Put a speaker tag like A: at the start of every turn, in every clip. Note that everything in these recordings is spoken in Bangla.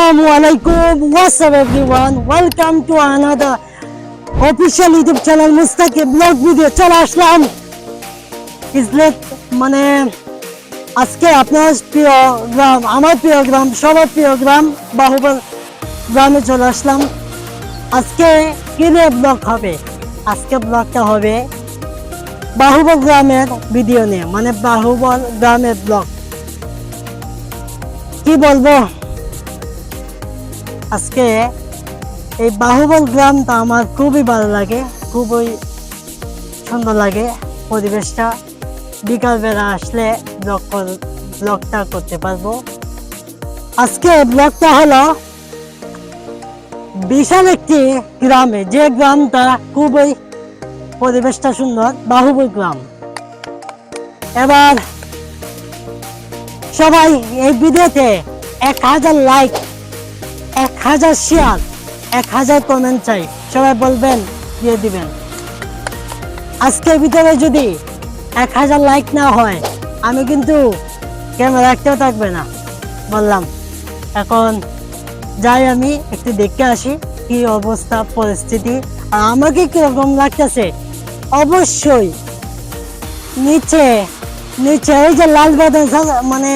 A: Alaikum. What's up, everyone? Welcome to another official YouTube channel মুস্তাকে ব্লগ ভিডিও চলে আসলাম। ইসলেট মানে আজকে আপনার প্রিয় গ্রাম, আমার প্রিয় গ্রাম, সবার প্রিয় গ্রাম, বাহুবল গ্রামে চলে আসলাম। আজকে কি নিয়ে ব্লগ হবে? আজকে ব্লগটা হবে বাহুবল গ্রামের ভিডিও নিয়ে মানে বাহুবল গ্রামের ব্লগ কি বলব? আজকে এই বাহুবল গ্রামটা আমার খুবই ভালো লাগে, খুবই সুন্দর লাগে। পরিবেশটা বিকালবেলা আসলে ব্লগ ব্লগটা করতে পারব। আজকে ব্লগটা হলো বিশাল একটি গ্রামে, যে গ্রামটা খুবই পরিবেশটা সুন্দর, বাহুবল গ্রাম। এবার সবাই এই ভিডিওতে এক হাজার লাইক এক হাজার শেয়ার এক হাজার কমেন্ট চাই সবাই বলবেন, দিয়ে দিবেন। আজকের ভিতরে যদি এক হাজার লাইক না হয়, আমি কিন্তু ক্যামেরা একটাও থাকবে না, বললাম। এখন যাই আমি একটু দেখে আসি, কি অবস্থা, পরিস্থিতি, আর আমাকে কীরকম লাগতেছে। অবশ্যই নিচে নিচে, ওই যে লাল বাটন মানে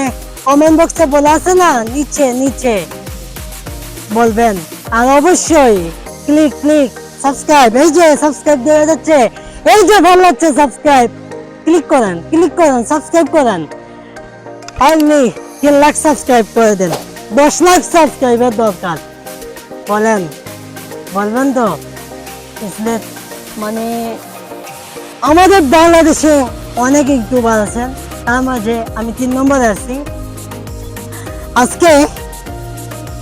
A: কমেন্ট বক্সে বলে আছে না, নিচে নিচে। বলবেন। আর অবশ্যই ক্লিক ক্লিক সাবস্ক্রাইব এই যে সাবস্ক্রাইব দেওয়া যাচ্ছে, এই যে ভালো লাগছে সাবস্ক্রাইব ক্লিক করেন ক্লিক করেন সাবস্ক্রাইব করেন। অনলি তিন লাখ সাবস্ক্রাইব করে দেন। দশ লাখ সাবস্ক্রাইবের দরকার। বলেন, বলবেন তো? ইসলে মানে আমাদের বাংলাদেশে অনেক ইউটিউবার আছেন। তার মাঝে আমি তিন নম্বরে আছি। আজকে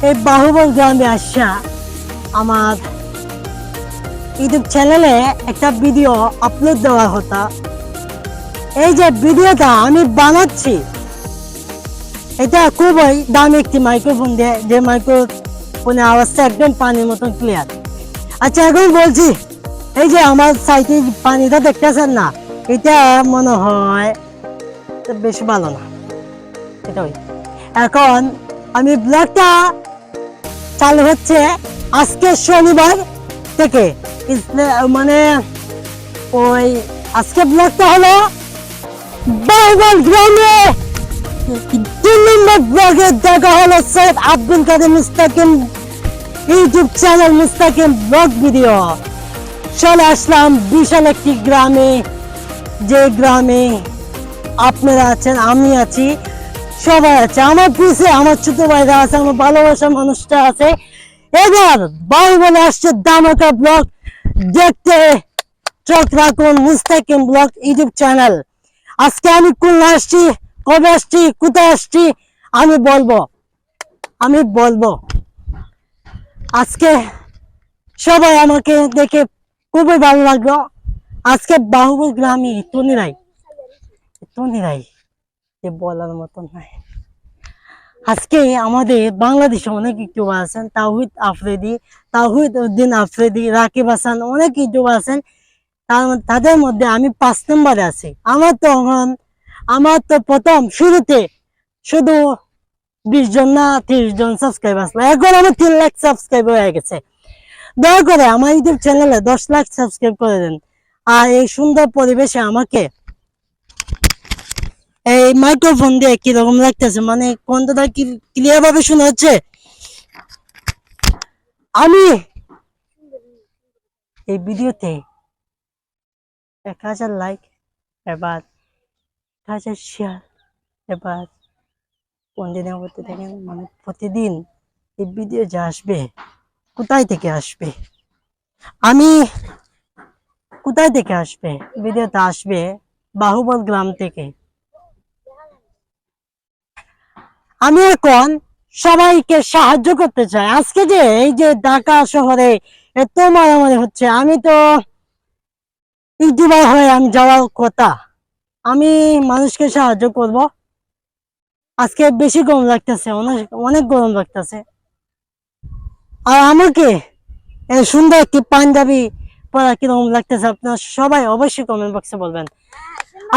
A: এই বাহুবল গ্রামে আসা আমার ইউটিউব চ্যানেলে একটা ভিডিও আপলোড দেওয়া হতো। এই যে ভিডিওটা আমি বানাচ্ছি, এটা খুবই দামি একটি মাইক্রোফোন দিয়ে, যে মাইক্রোফোনের আওয়াজটা একদম পানির মতন ক্লিয়ার আচ্ছা এখন বলছি, এই যে আমার সাইটে পানিটা দেখতেছেন না, এটা মনে হয় বেশি ভালো না। এটাই। এখন আমি ব্লগটা চালু হচ্ছে আজকে শনিবার থেকে মানে ওই আজকে ব্লগটা হলো বাহুবল গ্রামে। তিন নম্বর ব্লগে দেখা হলো Syed Abdul Kader Mustakim YouTube channel Mustakim blog video. চলে আসলাম বিশাল একটি গ্রামে। যে গ্রামে আপনারা আছেন, আমি আছি। সবাই আছে, আমার পিছে আমার ছোট ভাইরা আছে, আমার ভালোবাসার মানুষটা আছে। এবার বাহুবলে আসছে দামাকা ব্লগ। দেখতে চোখ রাখুন, মুস্তাকিম ব্লগ ইউটিউব চ্যানেল। আজকে আমি কোন আসছি, কবে আসছি, কোথায় আসছি, আমি বলব আমি বলব। আজকে সবাই আমাকে দেখে খুবই ভালো লাগল। আজকে বাহুবল গ্রামে তনিরাই তনিরাই যে বলার মতন নাই। আজকে আমাদের বাংলাদেশে অনেক ইউটিউবার আছেন তাহিদ আফ্রেদি তাহিদ উদ্দিন আফ্রেদি, রাকিব হাসান, অনেক ইউটিউবার আছেন। তাদের মধ্যে আমি পাঁচ নম্বরে আছি। আমার তো এখন, আমার তো প্রথম শুরুতে শুধু বিশ জন না, তিরিশ জন সাবস্ক্রাইব আসলো এখন আমার তিন লাখ সাবস্ক্রাইব হয়ে গেছে। দয়া করে আমার ইউটিউব চ্যানেলে দশ লাখ সাবস্ক্রাইব করে দেন। আর এই সুন্দর পরিবেশে আমাকে এই মাইক্রোফোন দিয়ে কীরকম লাগতেছে? মানে কোনটা ক্লিয়ার ভাবে শোনা হচ্ছে? আমি এই ভিডিওতে এক হাজার লাইক এবার এক হাজার শেয়ার এবার কোন দিনের মধ্যে দেখেন মানে প্রতিদিন এই ভিডিও যে আসবে, কোথায় থেকে আসবে? আমি কোথায় থেকে আসবে? ভিডিওটা আসবে বাহুবল গ্রাম থেকে। আমি এখন সবাইকে সাহায্য করতে চাই। আজকে যে এই যে ঢাকা শহরে এত মারামারি হচ্ছে, আমি তো ইউটিউবার হয়ে আমি যাওয়ার কথা। আমি মানুষকে সাহায্য করব। আজকে বেশি গরম লাগতেছে, অনেক অনেক গরম লাগতেছে। আর আমাকে সুন্দর একটি পাঞ্জাবি পরা কীরকম লাগতেছে আপনার সবাই অবশ্যই কমেন্ট বক্সে বলবেন।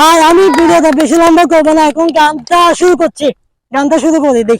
A: আর আমি ভিডিওটা বেশি লম্বা করব না, এখন গানটা শুরু করছি। গানটা শুরু করি দেখ